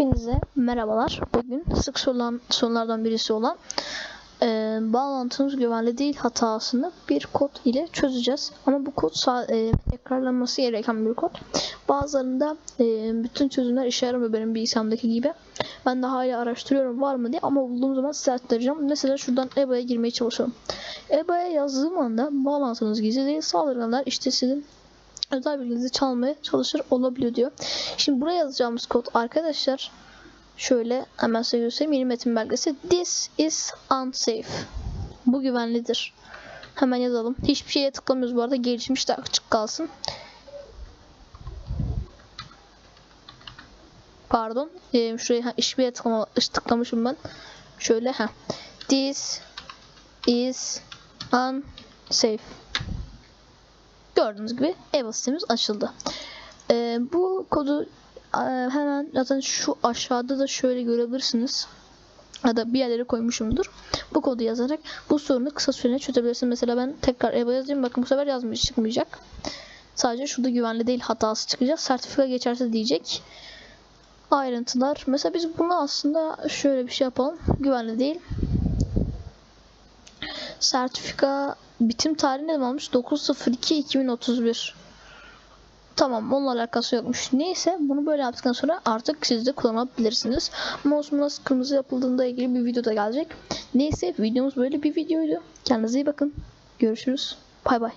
Hepinize merhabalar. Bugün sık sorulan sorulardan birisi olan e, bağlantımız güvenli değil hatasını bir kod ile çözeceğiz. Ama bu kod e, tekrarlanması gereken bir kod. Bazılarında e, bütün çözümler işe yaramıyor benim bilgisayarımdaki gibi. Ben de hala araştırıyorum var mı diye ama bulduğum zaman size aktaracağım. Mesela şuradan EBA'ya girmeye çalışıyorum. EBA'ya yazdığım anda bağlantınız gizli değil saldırganlar işte sizin özel bilginizi çalmaya çalışır olabiliyor diyor. Şimdi buraya yazacağımız kod arkadaşlar şöyle hemen size göstereyim. Yeni metin belgesi. This is unsafe. Bu güvenlidir. Hemen yazalım. Hiçbir şeye tıklamıyoruz bu arada. Gelişmiş de açık kalsın. Pardon. Ee, şuraya ha, hiçbir yere tıklama, tıklamışım ben. Şöyle ha. This is unsafe. Gördüğünüz gibi Eva sitemiz açıldı. Ee, bu kodu e, hemen zaten şu aşağıda da şöyle görebilirsiniz. Ya da bir yerlere koymuşumdur. Bu kodu yazarak bu sorunu kısa sürede çözebilirsiniz. Mesela ben tekrar Eva yazayım. Bakın bu sefer yazmış çıkmayacak. Sadece şurada güvenli değil hatası çıkacak. Sertifika geçerse diyecek. Ayrıntılar. Mesela biz bunu aslında şöyle bir şey yapalım. Güvenli değil. Sertifika bitim tarihi ne olmuş? 9.02.2031. Tamam onunla alakası yokmuş. Neyse bunu böyle yaptıktan sonra artık siz de kullanabilirsiniz. Mouse nasıl kırmızı yapıldığında ilgili bir video da gelecek. Neyse videomuz böyle bir videoydu. Kendinize iyi bakın. Görüşürüz. Bay bay.